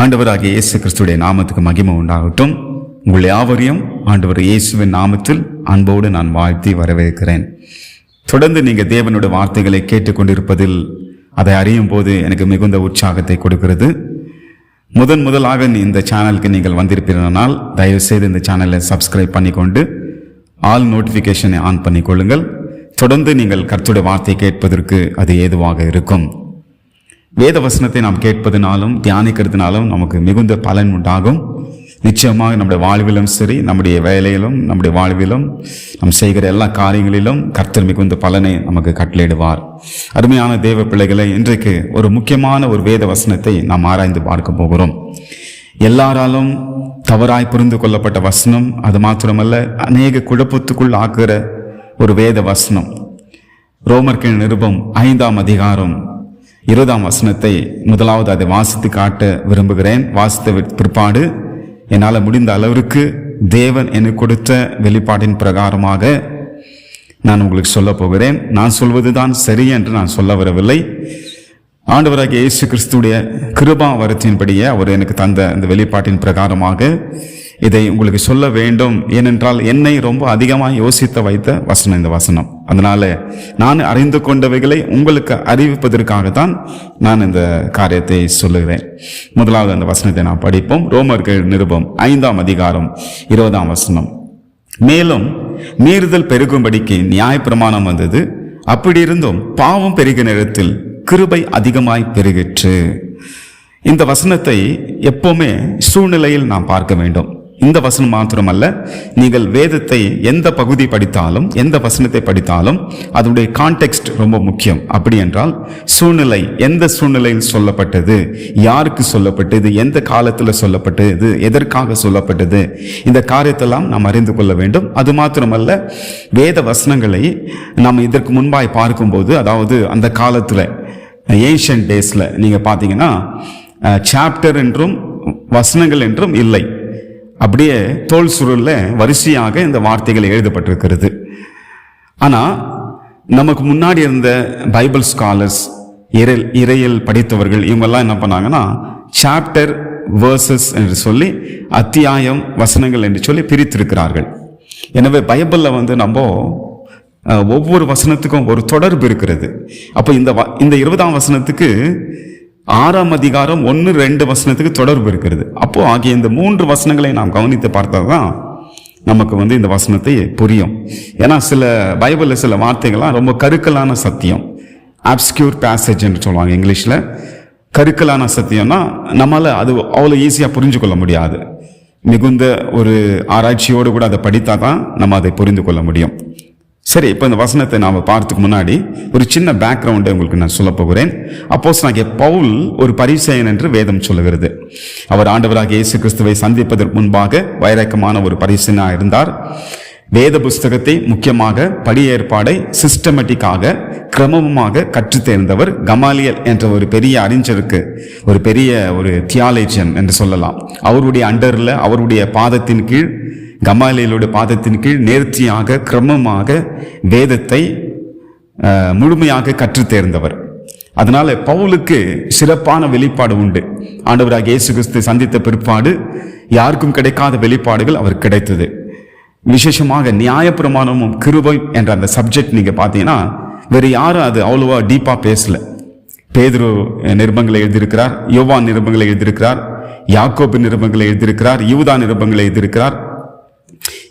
ஆண்டவராகிய இயேசு கிறிஸ்துடைய நாமத்துக்கு மகிமை உண்டாகட்டும். உங்கள் யாவரையும் ஆண்டவர் இயேசுவின் நாமத்தில் அன்போடு நான் வாழ்த்தி வரவேற்கிறேன். தொடர்ந்து நீங்கள் தேவனுடைய வார்த்தைகளை கேட்டுக்கொண்டிருப்பதில் அதை அறியும் போது எனக்கு மிகுந்த உற்சாகத்தை கொடுக்கிறது. முதன் முதலாக நீ இந்த சேனலுக்கு நீங்கள் வந்திருப்பீர்களானால் தயவுசெய்து இந்த சேனலை சப்ஸ்கிரைப் பண்ணிக்கொண்டு ஆல் நோட்டிஃபிகேஷனை ஆன் பண்ணிக்கொள்ளுங்கள். தொடர்ந்து நீங்கள் கர்த்துடைய வார்த்தை கேட்பதற்கு அது ஏதுவாக இருக்கும். வேத வசனத்தை நாம் கேட்பதனாலும் தியானிக்கிறதுனாலும் நமக்கு மிகுந்த பலன் உண்டாகும். நிச்சயமாக நம்முடைய வாழ்விலும் சரி நம்முடைய வேலையிலும் நம்முடைய வாழ்விலும் நாம் செய்கிற எல்லா காரியங்களிலும் கர்த்தர் மிகுந்த பலனை நமக்கு கட்டளையிடுவார். அருமையான தேவ பிள்ளைகளை இன்றைக்கு ஒரு முக்கியமான ஒரு வேத வசனத்தை நாம் ஆராய்ந்து பார்க்க போகிறோம். எல்லாராலும் தவறாய் புரிந்து கொள்ளப்பட்ட வசனம் அது மாத்திரமல்ல அநேக குழப்பத்துக்குள் ஆக்குகிற ஒரு வேத வசனம் ரோமர்கின் நிருபம் ஐந்தாம் அதிகாரம் இருபதாம் வசனத்தை முதலாவது அதை வாசித்து காட்ட விரும்புகிறேன். வாசித்த பிற்பாடு என்னால் முடிந்த அளவிற்கு தேவன் எனக்கு கொடுத்த வெளிப்பாட்டின் பிரகாரமாக நான் உங்களுக்கு சொல்ல போகிறேன். நான் சொல்வதுதான் சரி என்று நான் சொல்ல வரவில்லை. ஆண்டவராகிய இயேசு கிறிஸ்துடைய கிருபா வரத்தின்படியே அவர் எனக்கு தந்த அந்த வெளிப்பாட்டின் பிரகாரமாக இதை உங்களுக்கு சொல்ல வேண்டும். ஏனென்றால் என்னை ரொம்ப அதிகமாக யோசித்த வைத்த வசனம் இந்த வசனம். அதனால நான் அறிந்து கொண்டவைகளை உங்களுக்கு அறிவிப்பதற்காகத்தான் நான் இந்த காரியத்தை சொல்லுகிறேன். முதலாவது அந்த வசனத்தை நாம் படிப்போம். ரோமர்கள் நிருபம் ஐந்தாம் அதிகாரம் இருபதாம் வசனம். மேலும் மீறுதல் பெருகும்படிக்கு நியாயப்பிரமாணம் வந்தது. அப்படி இருந்தும் பாவம் பெருகிற நேரத்தில் கிருபை அதிகமாய் பெருகிற்று. இந்த வசனத்தை எப்போவுமே சூழ்நிலையில் நாம் பார்க்க வேண்டும். இந்த வசனம் மாத்திரமல்ல. நீங்கள் வேதத்தை எந்த பகுதி படித்தாலும் எந்த வசனத்தை படித்தாலும் அதனுடைய கான்டெக்ஸ்ட் ரொம்ப முக்கியம். அப்படி என்றால் சூழ்நிலை எந்த சூழ்நிலையில் சொல்லப்பட்டது யாருக்கு சொல்லப்பட்டது எந்த காலத்தில் சொல்லப்பட்டது எதற்காக சொல்லப்பட்டது இந்த காரியத்தெல்லாம் நாம் அறிந்து கொள்ள வேண்டும். அது மாத்திரமல்ல வேத வசனங்களை நாம் இதற்கு முன்பாய் பார்க்கும்போது அதாவது அந்த காலத்தில் ஏன்ஷியன் டேஸில் நீங்கள் பார்த்தீங்கன்னா சாப்டர் என்றும் வசனங்கள் என்றும் இல்லை. அப்படியே தோல் சுருளில் வரிசையாக இந்த வார்த்தைகள் எழுதப்பட்டிருக்கிறது. ஆனால் நமக்கு முன்னாடி இருந்த பைபிள் ஸ்காலர்ஸ் இறையல் இறையல் படித்தவர்கள் இவங்கெல்லாம் என்ன பண்ணாங்கன்னா சாப்டர் வேர்சஸ் என்று சொல்லி அத்தியாயம் வசனங்கள் என்று சொல்லி பிரித்திருக்கிறார்கள். எனவே பைபிளில் வந்து நம்ம ஒவ்வொரு வசனத்துக்கும் ஒரு தொடர்பு இருக்கிறது. அப்போ இந்த வ- இந்த இருபதாம் வசனத்துக்கு ஆறாம் அதிகாரம் ஒன்று ரெண்டு வசனத்துக்கு தொடர்பு இருக்கிறது. அப்போது ஆகிய இந்த மூன்று வசனங்களை நாம் கவனித்து பார்த்தா தான் நமக்கு வந்து இந்த வசனத்தை புரியும். ஏன்னா சில பைபிளில் சில வார்த்தைகள்லாம் ரொம்ப கருக்கலான சத்தியம். அப்ஸ்கியூர் பேசேஜ் என்று சொல்லுவாங்க இங்கிலீஷில். கருக்கலான சத்தியம்னா நம்மளால் அது அவ்வளோ ஈஸியாக புரிஞ்சு கொள்ள முடியாது. மிகுந்த ஒரு ஆராய்ச்சியோடு கூட அதை படித்தா தான் நம்ம அதை புரிந்து கொள்ள முடியும். சரி இப்போ இந்த வசனத்தை நாம் பார்த்துக்கு முன்னாடி ஒரு சின்ன பேக்ரவுண்டை உங்களுக்கு நான் சொல்ல போகிறேன். அப்போஸ் நாங்கள் பவுல் ஒரு பரிசெயன் என்று வேதம் சொல்லுகிறது. அவர் ஆண்டவராக இயேசு கிறிஸ்துவை சந்திப்பதற்கு முன்பாக வைரக்கமான ஒரு பரிசனாக இருந்தார். வேத புஸ்தகத்தை முக்கியமாக படி ஏற்பாடை சிஸ்டமேட்டிக்காக கிரமமாக கற்றுத்தேர்ந்தவர் கமாலியல் என்ற ஒரு பெரிய அறிஞருக்கு ஒரு பெரிய ஒரு தியாலேஜியன் என்று சொல்லலாம். அவருடைய அண்டரில் அவருடைய பாதத்தின் கீழ் கமாலியலுடைய பாதத்தின் கீழ் நேர்த்தியாக கிரமமாக வேதத்தை முழுமையாக கற்றுத் தேர்ந்தவர். அதனால பவுலுக்கு சிறப்பான வெளிப்பாடு உண்டு. ஆண்டவராக இயேசு கிறிஸ்து சந்தித்த பிற்பாடு யாருக்கும் கிடைக்காத வெளிப்பாடுகள் அவர் கிடைத்தது. விசேஷமாக நியாயப்பிரமாணமும் கிருபை என்ற அந்த சப்ஜெக்ட் நீங்கள் பார்த்தீங்கன்னா வேறு யாரும் அது அவ்வளோவா டீப்பாக பேசல. பேதுரு நிருபங்களை எழுதியிருக்கிறார் யோவான் நிருபங்களை எழுதியிருக்கிறார் யாக்கோபு நிருபங்களை எழுதியிருக்கிறார் யூதா நிருபங்களை எழுதியிருக்கிறார்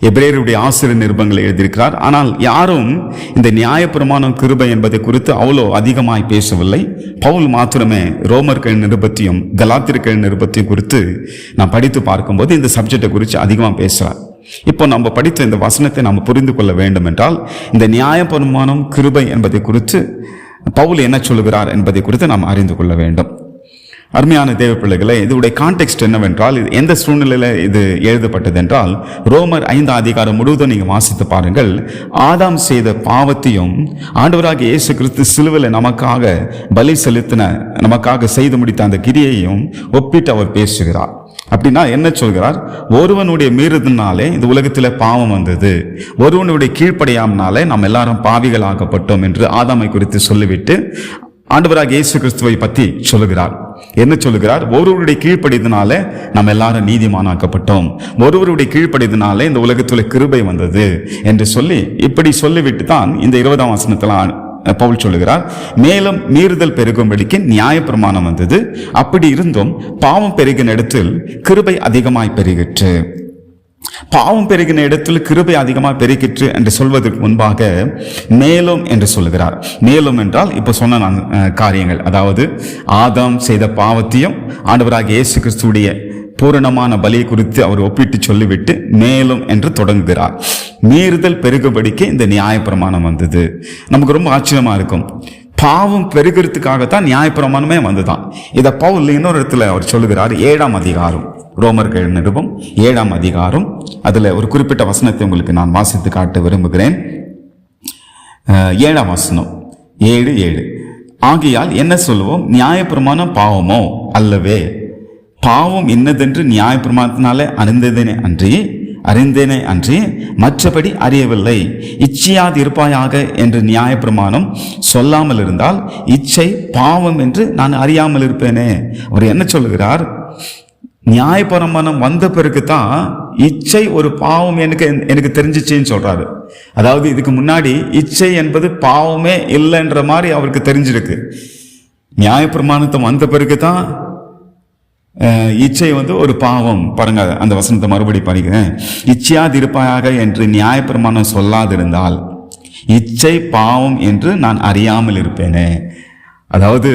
எபிரேயருடைய ஆசிரியர் நிருபங்களை எழுதியிருக்கிறார். ஆனால் யாரும் இந்த நியாயப்பிரமாணம் கிருபை என்பதை குறித்து அவ்வளோ அதிகமாய் பேசவில்லை. பவுல் மாத்திரமே ரோமர்கள் நிருபத்தையும் கலாத்திற்கள் நிருபத்தையும் குறித்து நான் படித்து பார்க்கும்போது இந்த சப்ஜெக்டை குறித்து அதிகமாக பேசுகிறார். இப்போ நம்ம படித்த இந்த வசனத்தை நாம் புரிந்து கொள்ள வேண்டும் என்றால் இந்த நியாயப்பிரமாணம் கிருபை என்பதை குறித்து பவுல் என்ன சொல்கிறார் என்பதை குறித்து நாம் அறிந்து கொள்ள வேண்டும். அருமையான தேவ பிள்ளைகளே இதனுடைய கான்டெக்ட் என்னவென்றால் இது எந்த சூழ்நிலையில் இது எழுதப்பட்டது என்றால் ரோமர் ஐந்து அதிகாரம் முழுவதும் நீங்கள் வாசித்து பாருங்கள். ஆதாம் செய்த பாவத்தையும் ஆண்டவராக இயேசு கிறிஸ்து சிலுவில் நமக்காக பலி செலுத்தின நமக்காக செய்து முடித்த அந்த கிரியையும் ஒப்பிட்டு அவர் பேசுகிறார். அப்படின்னா என்ன சொல்கிறார்? ஒருவனுடைய மீறுதனாலே இந்த உலகத்தில் பாவம் வந்தது. ஒருவனுடைய கீழ்ப்படியாமனாலே நாம் எல்லாரும் பாவிகளாகப்பட்டோம் என்று ஆதாமை குறித்து சொல்லிவிட்டு ஆண்டவராக இயேசு கிறிஸ்துவை பத்தி சொல்லுகிறார். என்ன சொல்லுகிறார்? ஒருவருடைய கீழ்ப்படியதுனால நம்ம எல்லாரும் நீதிமானாக்கப்பட்டோம். ஒருவருடைய கீழ்ப்படியதுனால இந்த உலகத்துல கிருபை வந்தது என்று சொல்லி இப்படி சொல்லிவிட்டு தான் இந்த இருபதாம் வசனத்துல பவுல் சொல்லுகிறார். மேலும் மீறுதல் பெருகும்படிக்கு நியாயப்பிரமாணம் வந்தது. அப்படி இருந்தும் பாவம் பெருகின இடத்தில் கிருபை அதிகமாய் பெருகிற்று. பாவம் பெருகின இடத்தில் கிருபை அதிகமாக பெருகிற்று என்று சொல்வதற்கு முன்பாக மேலும் என்று சொல்லுகிறார். மேலும் என்றால் இப்போ சொன்ன நான், காரியங்கள். அதாவது ஆதாம் செய்த பாவத்தையும் ஆண்டவராக இயேசு கிறிஸ்துடைய பூரணமான பலியை குறித்து அவர் ஒப்பிட்டு சொல்லிவிட்டு மேலும் என்று தொடங்குகிறார். மீறுதல் பெருகுபடிக்கு இந்த நியாயப்பிரமாணம் வந்தது. நமக்கு ரொம்ப ஆச்சரியமா இருக்கும். பாவம் பெருகிறதுக்காகத்தான் நியாயப்பிரமாணமே வந்துதான் இதை பவுல் இன்னொரு இடத்துல அவர் சொல்லுகிறார் ஏழாம் அதிகாரம். ரோமர்கள் நிருபம் ஏழாம் அதிகாரம். அதில் ஒரு குறிப்பிட்ட வசனத்தை உங்களுக்கு நான் வாசித்து காட்ட விரும்புகிறேன். ஏழாம் வசனம். ஏழு ஏழு. ஆகையால் என்ன சொல்லுவோம்? நியாயப்பிரமாணம் பாவமோ? அல்லவே பாவம் என்னதென்று நியாயப்பிரமாணத்தினாலே அறிந்ததேனே அன்றி அறிந்தேனே அன்றி மற்றபடி அறியவில்லை. இச்சையாது இருப்பாயாக என்று நியாயப்பிரமாணம் சொல்லாமல் இருந்தால் இச்சை பாவம் என்று நான் அறியாமல் இருப்பேனே. அவர் என்ன சொல்லுகிறார்? நியாயப்பிரமாணம் வந்த பிறகு தான் இச்சை ஒரு பாவம் எனக்கு எனக்கு தெரிஞ்சிச்சின்னு சொல்றாரு. அதாவது இதுக்கு முன்னாடி இச்சை என்பது பாவமே இல்லைன்ற மாதிரி அவருக்கு தெரிஞ்சிருக்கு. நியாயப்பிரமாணத்தை வந்த பிறகு தான் இச்சை வந்து ஒரு பாவம். பாருங்க அந்த வசனத்தை மறுபடி படிக்கிறேன். இச்சையாதிருப்பாயாக என்று நியாயப்பிரமாணம் சொல்லாதிருந்தால் இச்சை பாவம் என்று நான் அறியாமல் இருப்பேனே. அதாவது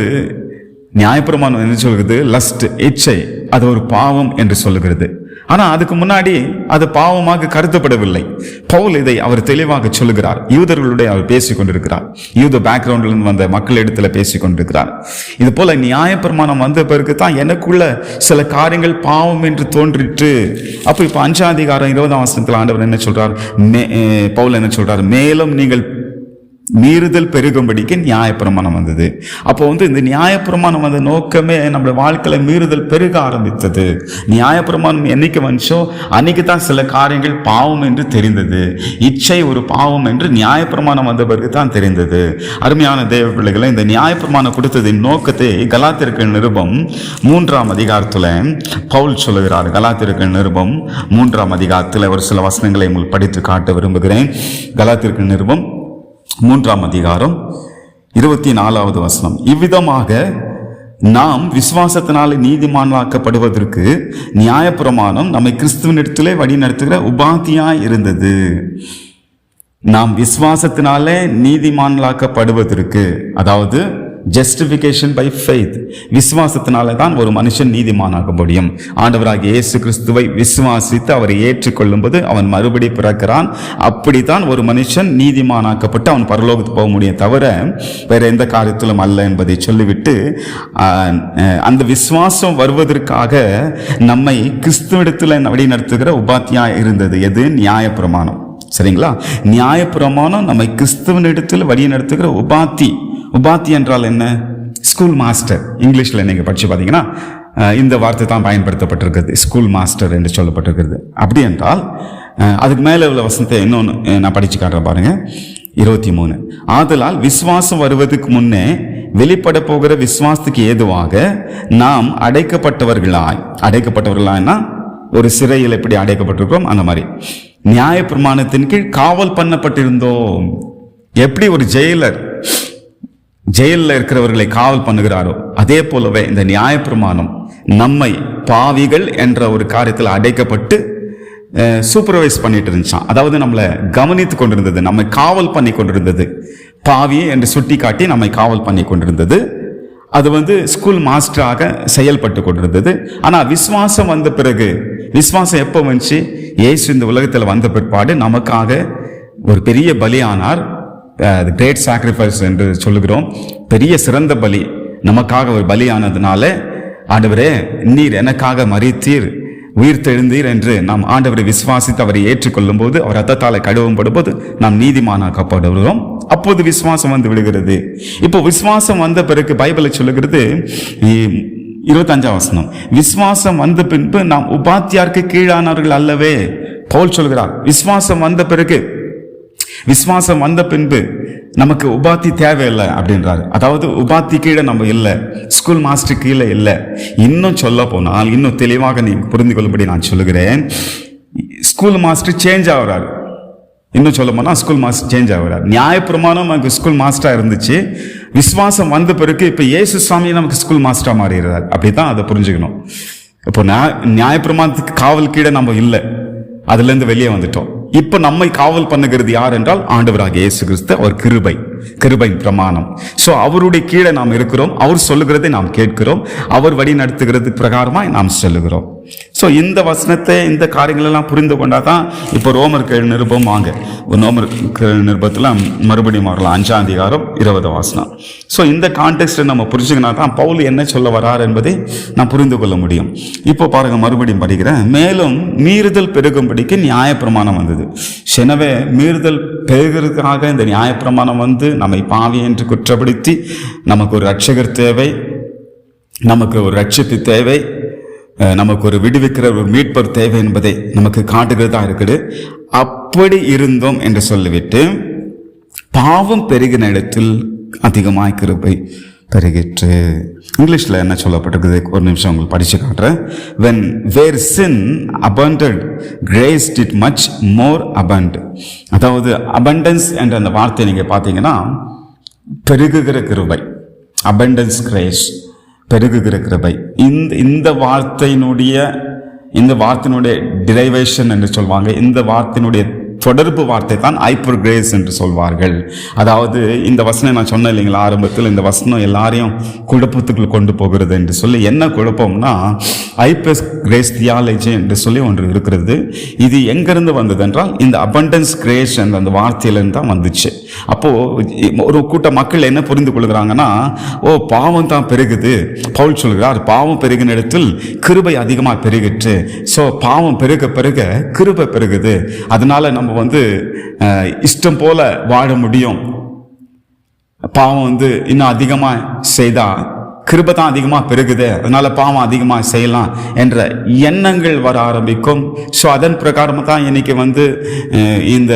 நியாயப்பிரமாணம் என்ன சொல்கிறது? லஸ்ட் இச்சை அது ஒரு பாவம் என்று சொல்லுகிறது. ஆனால் அதுக்கு முன்னாடி அது பாவமாக கருதப்படவில்லை. பவுல் இதை அவர் தெளிவாக சொல்லுகிறார். யூதர்களுடைய அவர் பேசிக் கொண்டிருக்கிறார். யூத பேக்ரவுண்ட்லேருந்து வந்த மக்கள் இடத்துல பேசிக் கொண்டிருக்கிறார். இது போல நியாயப்பிரமாணம் வந்த பிறகு தான் எனக்குள்ள சில காரியங்கள் பாவம் என்று தோன்றிற்று. அப்போ இப்போ அஞ்சாம் அதிகாரம் இருபதாம் வசனத்தில் ஆண்டவர் என்ன சொல்றார்? மே- பவுல் என்ன சொல்றார்? மேலும் நீங்கள் மீறுதல் பெருகும்படிக்கு நியாயப்பிரமாணம் வந்தது. அப்போ வந்து இந்த நியாயப்பிரமாணம் வந்த நோக்கமே நம்மளோட வாழ்க்கையில் மீறுதல் பெருக ஆரம்பித்தது. நியாயப்பிரமாணம் என்னைக்கு வந்துச்சோ அன்னைக்கு தான் சில காரியங்கள் பாவம் என்று தெரிந்தது. இச்சை ஒரு பாவம் என்று நியாயப்பிரமாணம் வந்த பிறகு தான் தெரிந்தது. அருமையான தேவ பிள்ளைகளை இந்த நியாயப்பிரமாணம் கொடுத்ததின் நோக்கத்தை கலாத்திற்கு நிருபம் மூன்றாம் அதிகாரத்தில் பவுல் சொல்லுகிறார். கலாத்திற்கு நிருபம் மூன்றாம் அதிகாரத்தில் ஒரு சில வசனங்களை உங்களுக்கு படித்து காட்ட விரும்புகிறேன். கலாத்திற்கு நிருபம் மூன்றாம் அதிகாரம் இருபத்தி நாலாவது வசனம். இவ்விதமாக நாம் விசுவாசத்தினாலே நீதிமானாக்கப்படுவதற்கு நியாயப்பிரமாணம் நம்மை கிறிஸ்துவனிடத்திலே வழி நடத்துகிற உபாதியாய் இருந்தது. நாம் விசுவாசத்தினாலே நீதிமான்களாக்கப்படுவதற்கு அதாவது ஜஸ்டிஃபிகேஷன் பை ஃபெய்த் விசுவாசத்தினால தான் ஒரு மனுஷன் நீதிமானாக முடியும் ஆண்டவராக இயேசு கிறிஸ்துவை விசுவாசித்து அவரை ஏற்றுக்கொள்ளும்போது அவன் மறுபடி பிறக்கிறான். அப்படித்தான் ஒரு மனுஷன் நீதிமானாக்கப்பட்டு அவன் பரலோகத்துக்கு போக முடியும் தவிர வேற எந்த காரியத்திலும் அல்ல என்பதை சொல்லிவிட்டு அந்த விசுவாசம் வருவதற்காக நம்மை கிறிஸ்துவிடத்தில் வழி நடத்துகிற உபாத்தியா இருந்தது. எது? நியாயப்பிரமாணம். சரிங்களா? நியாயப்பிரமாணம் நம்மை கிறிஸ்துவனிடத்தில் வழி நடத்துகிற உபாத்தி. உபாத்தி என்றால் என்ன? ஸ்கூல் மாஸ்டர் இங்கிலீஷில் நீங்கள் படித்து பார்த்தீங்கன்னா இந்த வார்த்தை தான் பயன்படுத்தப்பட்டிருக்கிறது. ஸ்கூல் மாஸ்டர் என்று சொல்லப்பட்டிருக்கிறது. அப்படி என்றால் அதுக்கு மேலே உள்ள வசனத்தை இன்னொன்று நான் படித்து காட்டுறேன் பாருங்க. இருபத்தி மூணு. ஆதலால் விசுவாசம் வருவதற்கு முன்னே வெளிப்பட போகிற விஸ்வாசத்துக்கு ஏதுவாக நாம் அடைக்கப்பட்டவர்களாய் அடைக்கப்பட்டவர்களாய்னா ஒரு சிறையில் எப்படி அடைக்கப்பட்டிருக்கிறோம்? அந்த மாதிரி. நியாயப்பிரமாணத்தின் கீழ் காவல் பண்ணப்பட்டிருந்தோம். எப்படி ஒரு ஜெயிலர் ஜெயிலில் இருக்கிறவர்களை காவல் பண்ணுகிறாரோ அதே போலவே இந்த நியாயப்பிரமாணம் நம்மை பாவிகள் என்ற ஒரு காரியத்தில் அடைக்கப்பட்டு சூப்பர்வைஸ் பண்ணிட்டு இருந்துச்சான் அதாவது நம்மளை கவனித்து கொண்டிருந்தது நம்மை காவல் பண்ணி கொண்டிருந்தது. பாவி என்று சுட்டி காட்டி நம்மை காவல் பண்ணி கொண்டிருந்தது. அது வந்து ஸ்கூல் மாஸ்டராக செயல்பட்டு கொண்டிருந்தது. ஆனால் விஸ்வாசம் வந்த பிறகு விஸ்வாசம் எப்போ வந்துச்சு? ஏசு இந்த உலகத்தில் வந்த பிற்பாடு நமக்காக ஒரு பெரிய பலியானார். அது கிரேட் சாக்ரிஃபைஸ் என்று சொல்லுகிறோம். பெரிய சிறந்த பலி நமக்காக ஒரு பலியானதுனால ஆண்டவரே நீர் எனக்காக மறித்தீர் உயிர் தெழுந்தீர் என்று நாம் ஆண்டவரை விசுவாசித்து அவரை ஏற்றுக்கொள்ளும் போது அவர் ரத்தத்தாலே கழுவும் படும்போது நாம் நீதிமானாக்கப்படுகிறோம் அப்போது விசுவாசம் வந்து விடுகிறது. இப்போ விசுவாசம் வந்த பிறகு பைபிளை சொல்லுகிறது இருபத்தஞ்சாம் வசனம் விசுவாசம் வந்த பின்பு நாம் உபாத்தியாருக்கு கீழானவர்கள் அல்லவே. பவுல் சொல்கிறார் விசுவாசம் வந்த பிறகு விசுவாசம் வந்த பின்பு நமக்கு உபாத்தி தேவையில்லை அப்படின்றாரு. அதாவது உபாத்தி கீழே நம்ம இல்லை ஸ்கூல் மாஸ்டர் கீழே இல்லை. இன்னும் சொல்ல போனால் இன்னும் தெளிவாக நீ புரிந்து கொள்ளும்படி நான் சொல்லுகிறேன். ஸ்கூல் மாஸ்டர் சேஞ்ச் ஆகிறாரு. இன்னும் சொல்ல போனால் ஸ்கூல் மாஸ்டர் சேஞ்ச் ஆகிறார். நியாயப்பிரமாணம் நமக்கு ஸ்கூல் மாஸ்டராக இருந்துச்சு. விசுவாசம் வந்த பிறகு இப்போ இயேசு சுவாமி நமக்கு ஸ்கூல் மாஸ்டராக மாறிடுறார். அப்படி தான் அதை புரிஞ்சுக்கணும். இப்போ நியாய நியாயப்பிரமாணத்துக்கு காவல் கீழே நம்ம இல்லை. அதுலேருந்து வெளியே வந்துட்டோம். இப்போ நம்மை காவல் பண்ணுகிறது யார் என்றால் ஆண்டவராக இயேசு கிறிஸ்து அவர் கிருபை கிருபை பிரமாணம். ஸோ அவருடைய கீழே நாம் இருக்கிறோம். அவர் சொல்லுகிறதை நாம் கேட்கிறோம். அவர் வழி நடத்துகிறது பிரகாரமாய் நாம் செல்லுகிறோம். ஸோ இந்த வசனத்தை இந்த காரியங்களெல்லாம் புரிந்து கொண்டால் தான் இப்போ ரோமர் கேள் நிருபம் வாங்க. ஒரு ரோமர் கேள் நிருபத்தில் மறுபடியும் வரலாம் அஞ்சாம் அதிகாரம் இருபது வாசனம். ஸோ இந்த கான்டெக்ட்டை நம்ம புரிஞ்சுக்கினா தான் பவுல் என்ன சொல்ல வரார் என்பதை நான் புரிந்து கொள்ள முடியும். இப்போ பாருங்கள் மறுபடியும் படிக்கிறேன். மேலும் மீறுதல் பெருகும்படிக்கு நியாயப்பிரமாணம் வந்தது. எனவே மீறுதல் பெருகிறதுக்காக இந்த நியாயப்பிரமாணம் வந்து நம்மை பாவி என்று குற்றப்படுத்தி நமக்கு ஒரு ரட்சகர் தேவை நமக்கு ஒரு ரட்சிப்பு தேவை நமக்கு ஒரு விடுவிக்கிற ஒரு மீட்பர் தேவை என்பதை நமக்கு காட்டுகிறதா இருக்குது. அப்படி இருந்தோம் என்று சொல்லிவிட்டு பாவம் பெருகின இடத்தில் அதிகமாய் கிருபை பெருகிற்று. இங்கிலீஷில் என்ன சொல்லப்பட்டிருக்குது? ஒரு நிமிஷம் உங்களுக்கு படித்து காட்டுறேன். When where sin abounded graced it much more abound அதாவது அபண்டன்ஸ் என்ற அந்த வார்த்தையை நீங்கள் பார்த்தீங்கன்னா பெருகுகிற கிருபை அபண்டன்ஸ் grace. பெருகுகிற கிருபை. இந்த இந்த வார்த்தையினுடைய இந்த வார்த்தையினுடைய டிரைவேஷன் என்று சொல்வாங்க. இந்த வார்த்தையினுடைய தொடர்பு வார்த்தை தான் ஐப்பர் கிரேஸ் என்று சொல்வார்கள். அதாவது இந்த வசனம் நான் சொன்னேன் இல்லைங்களா ஆரம்பத்தில் இந்த வசனம் எல்லாரையும் குழப்பத்துக்குள் கொண்டு போகிறது என்று சொல்லி என்ன குழப்பம்னா ஐப்பஸ் கிரேஸ் தியாலஜி என்று சொல்லி ஒன்று இருக்கிறது. இது எங்கிருந்து வந்தது என்றால் இந்த அபண்டன்ஸ் கிரேஸ் என்ற அந்த வார்த்தையிலேருந்து தான் வந்துச்சு. அப்போது ஒரு கூட்ட மக்கள் என்ன புரிந்து கொள்கிறாங்கன்னா ஓ பாவம் தான் பெருகுது. பவுல் சொல்கிறார் பாவம் பெருகின இடத்தில் கிருபை அதிகமாக பெருகிற்று. ஸோ பாவம் பெருக பெருக கிருபை பெருகுது. அதனால நம்ம வந்து இஷ்டம் போல வாழ முடியும். பாவம் வந்து இன்னும் அதிகமாக செய்தா கிருபை தான் அதிகமாக பெருகுது அதனால பாவம் அதிகமாக செய்யலாம் என்ற எண்ணங்கள் வர ஆரம்பிக்கும். ஸோ அதன் பிரகாரம் தான் இன்னைக்கு வந்து இந்த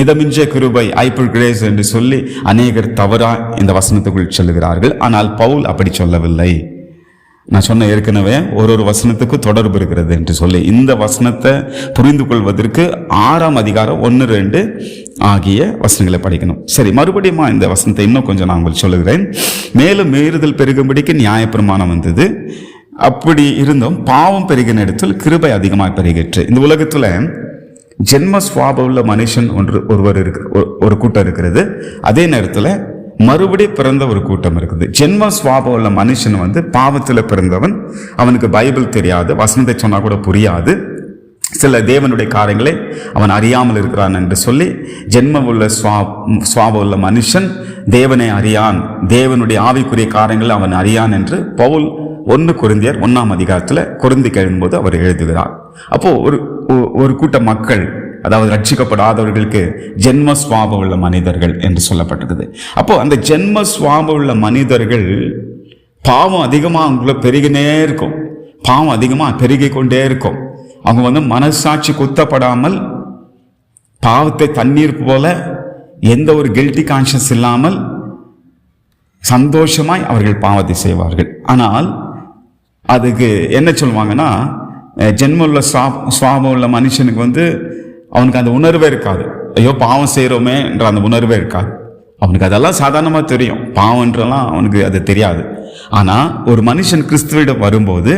மிதமிஞ்ச கிருபை ஐபிள் கிரேஸ் என்று சொல்லி அநேகர் தவறாக இந்த வசனத்துக்குள் சொல்லுகிறார்கள். ஆனால் பவுல் அப்படி சொல்லவில்லை. நான் சொன்ன ஏற்கனவே ஒரு ஒரு வசனத்துக்கு தொடர்பு இருக்கிறது என்று சொல்லி இந்த வசனத்தை புரிந்து கொள்வதற்கு ஆறாம் அதிகாரம் ஒன்று ரெண்டு ஆகிய வசனங்களை படிக்கணும். சரி மறுபடியும் இந்த வசனத்தை இன்னும் கொஞ்சம் நான் உங்களுக்கு சொல்லுகிறேன். மேலும் மீறுதல் பெருகும்படிக்கு நியாயப்பிரமாணம் வந்தது. அப்படி இருந்தும் பாவம் பெருகின இடத்தில் கிருபை அதிகமாக பெருகிற்று. இந்த உலகத்தில் ஜென்ம சுவாபம் உள்ள மனுஷன் ஒன்று ஒருவர் இருக்கு ஒரு கூட்டம் இருக்கிறது. அதே நேரத்தில் மறுபடி பிறந்த ஒரு கூட்டம் இருக்குது. ஜென்ம சுவாபம் உள்ள மனுஷன் வந்து பாவத்தில் பிறந்தவன். அவனுக்கு பைபிள் தெரியாது வசனத்தை சொன்னால் கூட புரியாது. சில தேவனுடைய காரியங்களை அவன் அறியாமல் இருக்கிறான் என்று சொல்லி ஜென்ம உள்ள சுவா சுவாபம் உள்ள மனுஷன் தேவனை அறியான். தேவனுடைய ஆவிக்குரிய காரியங்களை அவன் அறியான் என்று பவுல் ஒன்று குருந்தியர் ஒன்றாம் அதிகாரத்தில் குருந்தி போது அவர் எழுதுகிறார். அப்போது ஒரு ஒ- ஒரு கூட்ட மக்கள் அதாவது ரட்சிக்கப்படாதவர்களுக்கு ஜென்ம சுவாபம் உள்ள மனிதர்கள் என்று சொல்லப்பட்டிருக்குது. அப்போ அந்த ஜென்ம சுவாபம் உள்ள மனிதர்கள் பாவம் அதிகமாக அவங்கள பெருகினே இருக்கும். பாவம் அதிகமாக பெருகி கொண்டே இருக்கும். அவங்க வந்து மனசாட்சி குத்தப்படாமல் பாவத்தை தண்ணீர் போல எந்த ஒரு கில்ட்டி கான்ஷியஸ் இல்லாமல் சந்தோஷமாய் அவர்கள் பாவத்தை செய்வார்கள். ஆனால் அதுக்கு என்ன சொல்லுவாங்கன்னா ஜென்ம உள்ள சுவாபம் உள்ள மனுஷனுக்கு வந்து அவனுக்கு அந்த உணர்வே இருக்காது. ஐயோ பாவம் செய்கிறோமே என்ற அந்த உணர்வே இருக்காது. அவனுக்கு அதெல்லாம் சாதாரணமாக தெரியும். பாவம்ன்றலாம் அவனுக்கு அது தெரியாது. ஆனால் ஒரு மனுஷன் கிறிஸ்துவிடம் வரும்போது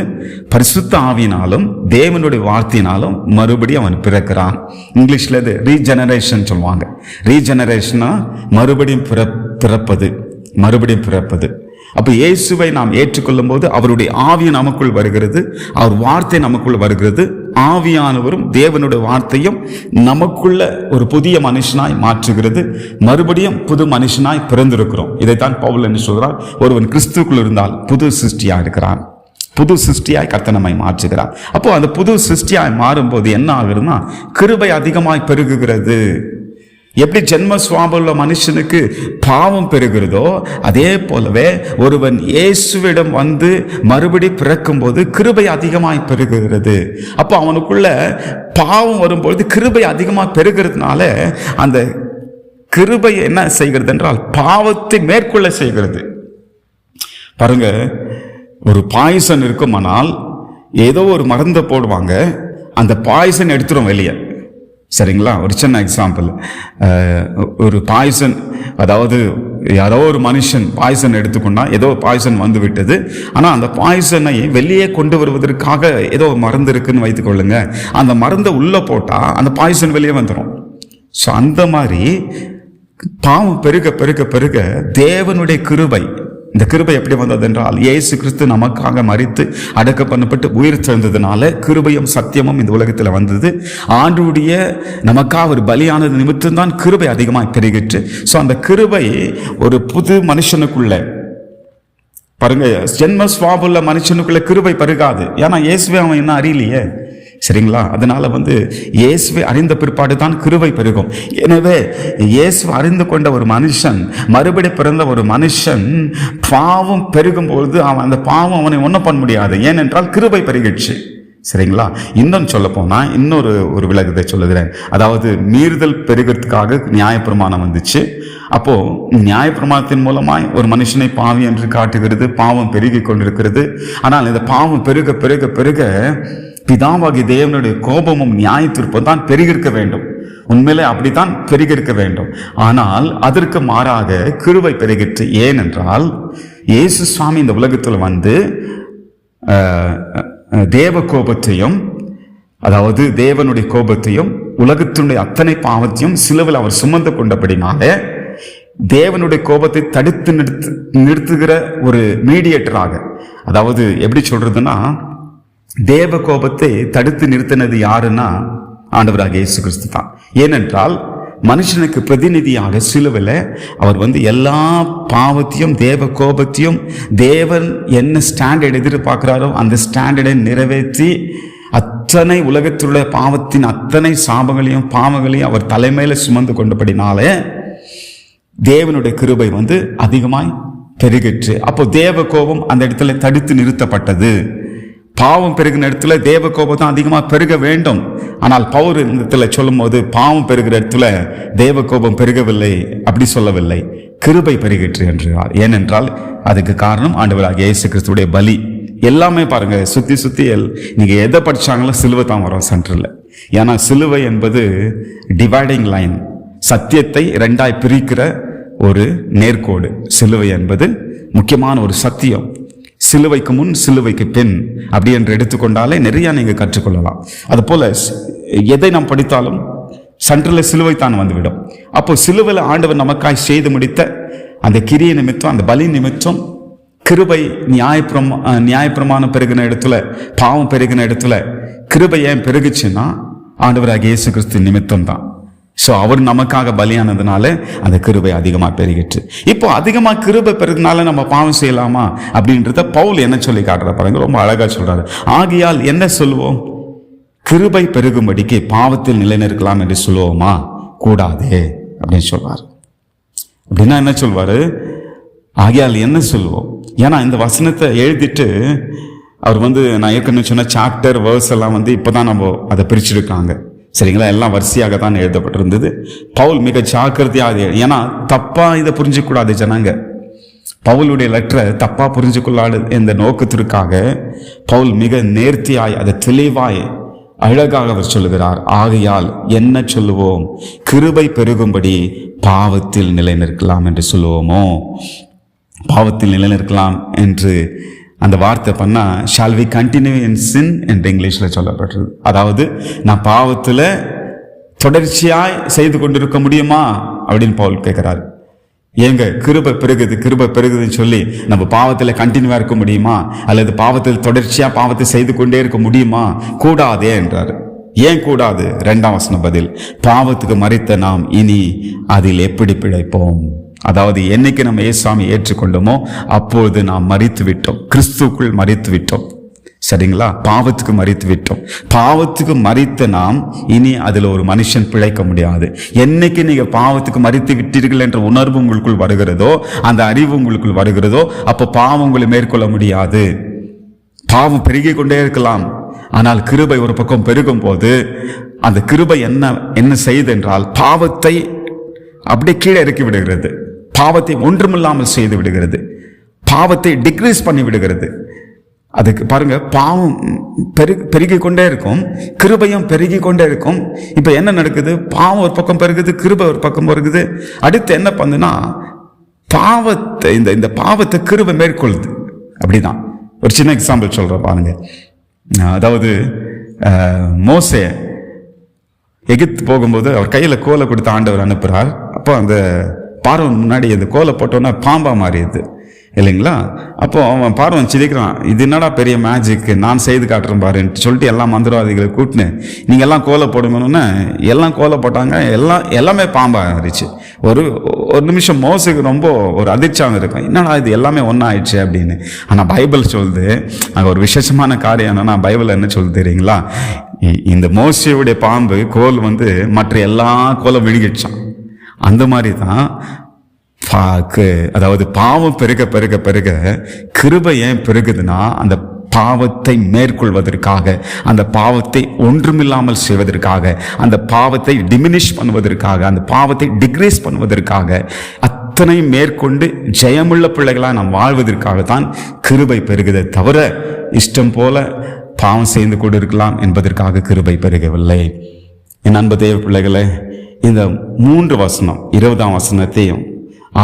பரிசுத்த ஆவியினாலும் தேவனுடைய வார்த்தையினாலும் மறுபடியும் அவன் பிறக்கிறான். இங்கிலீஷில் இது ரீஜெனரேஷன் சொல்லுவாங்க. ரீஜெனரேஷனா மறுபடியும் பிற பிறப்பது. மறுபடியும் பிறப்பது. அப்போ இயேசுவை நாம் ஏற்றுக்கொள்ளும் போது அவருடைய ஆவி நமக்குள் வருகிறது அவர் வார்த்தை நமக்குள் வருகிறது ஆவியானவரும் தேவனுடைய வார்த்தையும் நமக்குள்ள ஒரு புதிய மனுஷனாய் மாற்றுகிறது. மறுபடியும் புது மனுஷனாய் பிறந்திருக்கிறோம். இதைத்தான் பவுல் என்று சொல்கிறார்? ஒருவன் கிறிஸ்துக்குள் இருந்தால் புது சிருஷ்டியாக இருக்கிறான். புது சிருஷ்டியாய் கர்த்தர் மாற்றுகிறார். அப்போ அந்த புது சிருஷ்டியாய் மாறும்போது என்ன ஆகுதுன்னா கிருபை அதிகமாய் பெருகுகிறது. எப்படி ஜென்ம சுவாபுள்ள உள்ள மனுஷனுக்கு பாவம் பெறுகிறதோ அதே போலவே ஒருவன் இயேசுவிடம் வந்து மறுபடி பிறக்கும்போது கிருபை அதிகமாய் பெறுகிறது அப்போ அவனுக்குள்ள பாவம் வரும்பொழுது கிருபை அதிகமாக பெருகிறதுனால அந்த கிருபை என்ன செய்கிறது என்றால் பாவத்தை மேற்கொள்ள செய்கிறது. பாருங்க ஒரு பாய்சன் இருக்குமானால் ஏதோ ஒரு மருந்தை போடுவாங்க அந்த பாய்சன் எடுத்துரும் வெளியே. சரிங்களா? ஒரு சின்ன எக்ஸாம்பிள் ஒரு பாய்சன் அதாவது யாரோ ஒரு மனுஷன் பாய்சன் எடுத்துக்கொண்டா ஏதோ பாய்சன் வந்து விட்டது. ஆனால் அந்த பாய்சனை வெளியே கொண்டு வருவதற்காக ஏதோ ஒரு மருந்து இருக்குன்னு வைத்துக்கொள்ளுங்க அந்த மருந்தை உள்ளே போட்டால் அந்த பாய்சன் வெளியே வந்துடும் ஸோ அந்த மாதிரி பாவம் பெருக பெருக பெருக தேவனுடைய கிருபை இந்த கிருபை எப்படி வந்தது என்றால் இயேசு கிறிஸ்து நமக்காக மறித்து அடக்க பண்ணப்பட்டு உயிர் தெழுந்ததுனால கிருபையும் சத்தியமும் இந்த உலகத்தில் வந்தது. ஆண்டுடைய நமக்காக ஒரு பலியானது நிமித்தம் தான் கிருபை அதிகமாக பெருகிற்று. ஸோ அந்த கிருபை ஒரு புது மனுஷனுக்குள்ள பாருங்க ஜென்ம சுவாபுள்ள மனுஷனுக்குள்ள கிருபை பருகாது. ஏன்னா இயேசுவே அவன் என்ன அறியலையே. சரிங்களா? அதனால வந்து இயேசுவை அறிந்த பிற்பாடு தான் கிருவை பெருகும். எனவே இயேசு அறிந்து கொண்ட ஒரு மனுஷன் மறுபடி பிறந்த ஒரு மனுஷன் பாவம் பெருகும் பொழுது அவன் அந்த பாவம் அவனை ஒன்றும் பண்ண முடியாது. ஏனென்றால் கிருவை பெருகிடுச்சு. சரிங்களா? இன்னும் சொல்ல போனால் இன்னொரு ஒரு விளக்கத்தை சொல்லுகிறேன். அதாவது மீறுதல் பெருகிறதுக்காக நியாயப்பிரமாணம் வந்துச்சு. அப்போது நியாயப்பிரமாணத்தின் மூலமாய் ஒரு மனுஷனை பாவி என்று காட்டுகிறது பாவம் பெருகி கொண்டிருக்கிறது. ஆனால் இந்த பாவம் பெருக பெருக பெருக பிதாவாகி தேவனுடைய கோபமும் நியாய தீர்ப்பும் தான் பெருகிருக்க வேண்டும். உண்மையிலே அப்படித்தான் பெருகிருக்க வேண்டும். ஆனால் அதற்கு மாறாக கிருவை பெருகிற்று. ஏனென்றால் இயேசு சுவாமி இந்த உலகத்தில் வந்து தேவ கோபத்தையும் அதாவது தேவனுடைய கோபத்தையும் உலகத்தினுடைய அத்தனை பாவத்தையும் சிலுவில் அவர் சுமந்து கொண்டபடினாலே தேவனுடைய கோபத்தை தடுத்து நிறுத்து நிறுத்துகிற ஒரு மீடியேட்டராக அதாவது எப்படி சொல்றதுன்னா தேவ கோபத்தை தடுத்து நிறுத்தினது யாருன்னா ஆண்டவராக இயேசு கிறிஸ்து தான். ஏனென்றால் மனுஷனுக்கு பிரதிநிதியாக சிலுவில் அவர் வந்து எல்லா பாவத்தையும் தேவ கோபத்தையும் தேவன் என்ன ஸ்டாண்டர்ட் எதிர்பார்க்கிறாரோ அந்த ஸ்டாண்டர்டை நிறைவேற்றி அத்தனை உலகத்திலுள்ள பாவத்தின் அத்தனை சாபங்களையும் பாவங்களையும் அவர் தலைமையில் சுமந்து கொண்டபடினாலே தேவனுடைய கிருபை வந்து அதிகமாய் பெருகிற்று அப்போ தேவ கோபம் அந்த இடத்துல தடுத்து நிறுத்தப்பட்டது. பாவம் பெருகின இடத்துல தேவ கோபம் அதிகமாக பெருக வேண்டும். ஆனால் பவுர் இடத்துல சொல்லும்போது பாவம் பெருகிற இடத்துல தேவ கோபம் பெருகவில்லை அப்படி சொல்லவில்லை. கிருபை பெருகிற்று என்றார் ஏனென்றால் அதுக்கு காரணம் ஆண்டவராக இயேசு கிறிஸ்துடைய பலி. எல்லாமே பாருங்க சுத்தி சுத்தி எல்- நீங்க எதை படிச்சாங்களோ சிலுவை தான் வரும் சென்டர்ல ஏன்னா சிலுவை என்பது டிவைடிங் லைன் சத்தியத்தை ரெண்டாய் பிரிக்கிற ஒரு நேர்கோடு. சிலுவை என்பது முக்கியமான ஒரு சத்தியம். சிலுவைக்கு முன் சிலுவைக்கு பின் அப்படி என்று எடுத்துக்கொண்டாலே நிறையா நீங்கள் கற்றுக்கொள்ளலாம். அதுபோல் எதை நாம் படித்தாலும் சென்ட்ரலில் சிலுவை தான் வந்துவிடும். அப்போ சிலுவையில் ஆண்டவர் நமக்காய் செய்து முடித்த அந்த கிரிய நிமித்தம் அந்த பலி நிமித்தம் கிருபை நியாயப்பிரமா நியாயப்பிரமாணம் பெருகின இடத்துல பாவம் பெருகின இடத்துல கிருபை ஏன் பெருகுச்சுன்னா ஆண்டவராக இயேசு கிறிஸ்து நிமித்தம் தான் ஸோ அவர் நமக்காக பலியானதுனால அந்த கிருபை அதிகமாக பெருகிட்டு இப்போ அதிகமாக கிருபை பெருகினால நம்ம பாவம் செய்யலாமா? அப்படின்றத பவுல் என்ன சொல்லி காட்டுற பாருங்க ரொம்ப அழகாக சொல்கிறாரு ஆகையால் என்ன சொல்லுவோம்? கிருபை பெருகும்படிக்கு பாவத்தில் நிலைநிற்கலாம் என்று சொல்லுவோமா? கூடாதே அப்படின்னு சொல்வார். அப்படின்னா என்ன சொல்வார்? ஆகையால் என்ன சொல்லுவோம்? ஏன்னா இந்த வசனத்தை எழுதிட்டு அவர் வந்து நான் ஏற்கனவே சொன்ன சாப்டர் வேர்ஸ் எல்லாம் வந்து இப்போ தான் நம்ம அதை பிரிச்சிருக்காங்க. சரிங்களா? எல்லாம் வரிசையாக தான் எழுதப்பட்டிருந்தது. பவுல் மிக ஜாக்கிரதையாக ஏன்னா தப்பாக இதை புரிஞ்சிக்கூடாது ஜனங்க. பவுலுடைய லெட்டரை தப்பாக புரிஞ்சுக்கொள்ளாது இந்த நோக்கத்திற்காக பவுல் மிக நேர்த்தியாய் அதை தெளிவாய் அழகாக அவர் சொல்லுகிறார். ஆகையால் என்ன சொல்லுவோம்? கிருபை பெருகும்படி பாவத்தில் நிலைநிற்கலாம் என்று சொல்லுவோமோ? பாவத்தில் நிலைநிற்கலாம் என்று அந்த வார்த்தை பண்ணால் shall we continue in sin என்று இங்கிலீஷில் சொல்லப்பட்டது அதாவது நான் பாவத்தில் தொடர்ச்சியாய் செய்து கொண்டிருக்க முடியுமா? அப்படின்னு பவுல் கேட்குறாரு ஏங்க கிருப பெருகுது கிருபை பெருகுதுன்னு சொல்லி நம்ம பாவத்தில் கண்டினியூவாக இருக்க முடியுமா? அல்லது பாவத்தில் தொடர்ச்சியாக பாவத்தை செய்து கொண்டே இருக்க முடியுமா? கூடாதே என்றார். ஏன் கூடாது? ரெண்டாம் வசன பதில் பாவத்துக்கு மறைத்த நாம் இனி அதில் எப்படி பிழைப்போம்? அதாவது என்னைக்கு நம்ம ஏசாமி ஏற்றுக்கொண்டோமோ அப்பொழுது நாம் மறித்து விட்டோம் கிறிஸ்துக்குள் மறித்து விட்டோம் சரிங்களா? பாவத்துக்கு மறித்து விட்டோம் பாவத்துக்கு மறித்த நாம் இனி அதில் ஒரு மனுஷன் பிழைக்க முடியாது. என்னைக்கு நீங்கள் பாவத்துக்கு மறித்து விட்டீர்கள் என்ற உணர்வு உங்களுக்குள் வருகிறதோ அந்த அறிவு உங்களுக்குள் வருகிறதோ அப்போ பாவம் உங்களை மேற்கொள்ள முடியாது. பாவம் பெருகிக் கொண்டே இருக்கலாம். ஆனால் கிருபை ஒரு பக்கம் பெருகும் போது அந்த கிருபை என்ன என்ன செய்யுது என்றால் பாவத்தை அப்படியே கீழே இறக்கி விடுகிறது. பாவத்தை ஒன்றுமில்லாமல் செய்து விடுகிறது. பாவத்தை டிக்ரீஸ் பண்ணி விடுகிறது. அதுக்கு பாருங்க பாவம் பெரு பெருகி கொண்டே இருக்கும். கிருபையும் பெருகி கொண்டே இருக்கும். இப்போ என்ன நடக்குது? பாவம் ஒரு பக்கம் பெருகுது கிருபை ஒரு பக்கம் பெருகுது. அடுத்து என்ன பண்ணுன்னா பாவத்தை இந்த இந்த பாவத்தை கிருபை மேற்கொள்ளுது அப்படிதான். ஒரு சின்ன எக்ஸாம்பிள் சொல்கிறேன் பாருங்க. அதாவது மோசே எகித்து போகும்போது அவர் கையில் கோலை கொடுத்து ஆண்டவர் அனுப்புகிறார் அப்போ அந்த பார்வன் முன்னாடி அந்த கோலை போட்டோன்னா பாம்பாக மாறியது. இல்லைங்களா? அப்போ அவன் பார்வன் சிரிக்கிறான் இது என்னடா பெரிய மேஜிக்கு நான் செய்து காட்டுறேன் பாருன்ட்டு சொல்லிட்டு எல்லா மந்திரவாதிகளை கூட்டினு நீங்கள் எல்லாம் கோலை போடுங்கன்னு எல்லாம் கோலை போட்டாங்க எல்லாம் எல்லாமே பாம்பாக இருந்துச்சு ஒரு ஒரு நிமிஷம் மோசுக்கு ரொம்ப ஒரு அதிர்ச்சியாக இருக்கும். என்னடா இது எல்லாமே ஒன்றா ஆயிடுச்சு அப்படின்னு. ஆனால் பைபிள் சொல்லுது அங்கே ஒரு விசேஷமான காரியம் என்னன்னா பைபிள் என்ன சொல்லுது தெரியுங்களா? இ- இந்த மோசியுடைய பாம்பு கோல் வந்து மற்ற எல்லா கோலம் விழுங்கிடுச்சான் அந்த மாதிரி தான் பாக்கு அதாவது பாவம் பெருக பெருக பெருக கிருபை ஏன் பெருகுதுன்னா அந்த பாவத்தை மேற்கொள்வதற்காக அந்த பாவத்தை ஒன்றுமில்லாமல் செய்வதற்காக அந்த பாவத்தை டிமினிஷ் பண்ணுவதற்காக அந்த பாவத்தை டிக்ரீஸ் பண்ணுவதற்காக அத்தனை மேற்கொண்டு ஜெயமுள்ள பிள்ளைகளாக நாம் வாழ்வதற்காகத்தான் கிருபை பெருகுதே தவிர இஷ்டம் போல பாவம் செய்து கொண்டு இருக்கலாம் என்பதற்காக கிருபை பெருகவில்லை. என் அன்பு தேவ பிள்ளைகளே இந்த மூன்று வசனம் இருபதாம் வசனத்தையும்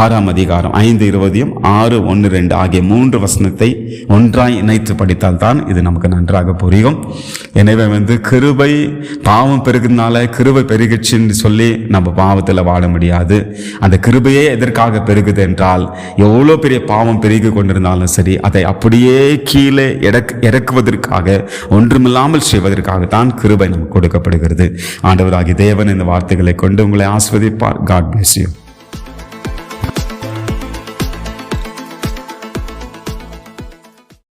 ஆறாம் அதிகாரம் ஐந்து இருபதையும் ஆறு ஒன்று ரெண்டு ஆகிய மூன்று வசனத்தை ஒன்றாய் இணைத்து படித்தால் தான் இது நமக்கு நன்றாக புரியும். எனவே வந்து கிருபை பாவம் பெருகிறதுனால கிருபை பெருகிச்சுன்னு சொல்லி நம்ம பாவத்தில் வாழ முடியாது. அந்த கிருபையே எதற்காக பெருகுது என்றால் எவ்வளோ பெரிய பாவம் பெருகி கொண்டிருந்தாலும் சரி அதை அப்படியே கீழே இறக் இறக்குவதற்காக ஒன்றுமில்லாமல் செய்வதற்காக தான் கிருபை நமக்கு கொடுக்கப்படுகிறது. ஆண்டவராகி தேவன் இந்த வார்த்தைகளை கொண்டு உங்களை ஆஸ்வதிப்பார். God bless you